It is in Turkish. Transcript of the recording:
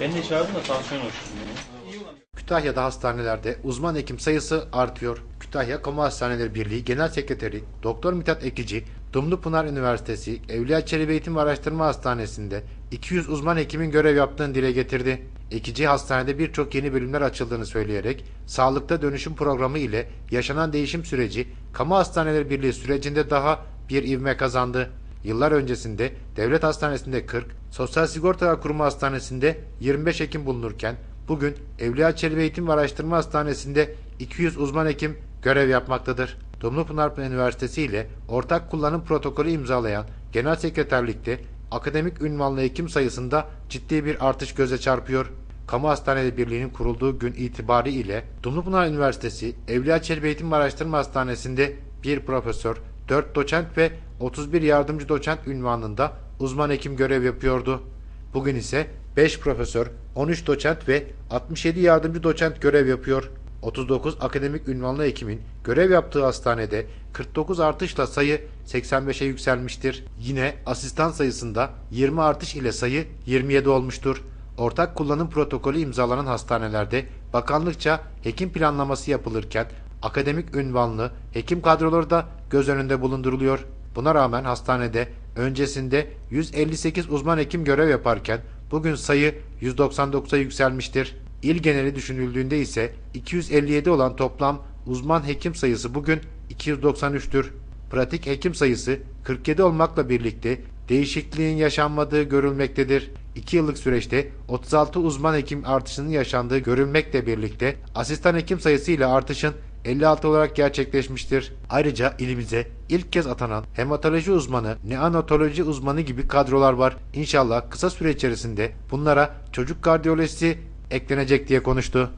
Beni de çağırdın da tansiyon oluştu. Kütahya'da hastanelerde uzman hekim sayısı artıyor. Kütahya Kamu Hastaneleri Birliği Genel Sekreteri Doktor Mithat Ekici, Dumlupınar Üniversitesi Evliya Çelebi Eğitim ve Araştırma Hastanesi'nde 200 uzman hekimin görev yaptığını dile getirdi. Ekici hastanede birçok yeni bölümler açıldığını söyleyerek sağlıkta dönüşüm programı ile yaşanan değişim süreci Kamu Hastaneleri Birliği sürecinde daha bir ivme kazandı. Yıllar öncesinde devlet hastanesinde 40, Sosyal Sigortalar Kurumu hastanesinde 25 hekim bulunurken bugün Evliya Çelebi Eğitim ve Araştırma Hastanesi'nde 200 uzman hekim görev yapmaktadır. Dumlupınar Üniversitesi ile ortak kullanım protokolü imzalayan Genel Sekreterlikte akademik ünvanlı hekim sayısında ciddi bir artış göze çarpıyor. Kamu Hastaneleri Birliği'nin kurulduğu gün itibari ile Dumlupınar Üniversitesi Evliya Çelebi Eğitim ve Araştırma Hastanesi'nde bir profesör, 4 doçent ve 31 yardımcı doçent ünvanında uzman hekim görev yapıyordu. Bugün ise 5 profesör, 13 doçent ve 67 yardımcı doçent görev yapıyor. 39 akademik ünvanlı hekimin görev yaptığı hastanede 49 artışla sayı 85'e yükselmiştir. Yine asistan sayısında 20 artış ile sayı 27 olmuştur. Ortak kullanım protokolü imzalanan hastanelerde bakanlıkça hekim planlaması yapılırken akademik ünvanlı hekim kadroları da göz önünde bulunduruluyor. Buna rağmen hastanede öncesinde 158 uzman hekim görev yaparken bugün sayı 199'a yükselmiştir. İl geneli düşünüldüğünde ise 257 olan toplam uzman hekim sayısı bugün 293'tür. Pratik hekim sayısı 47 olmakla birlikte değişikliğin yaşanmadığı görülmektedir. 2 yıllık süreçte 36 uzman hekim artışının yaşandığı görülmekle birlikte asistan hekim sayısı ile artışın 56 olarak gerçekleşmiştir. Ayrıca ilimize ilk kez atanan hematoloji uzmanı, neonatoloji uzmanı gibi kadrolar var. İnşallah kısa süre içerisinde bunlara çocuk kardiyolojisi eklenecek diye konuştu.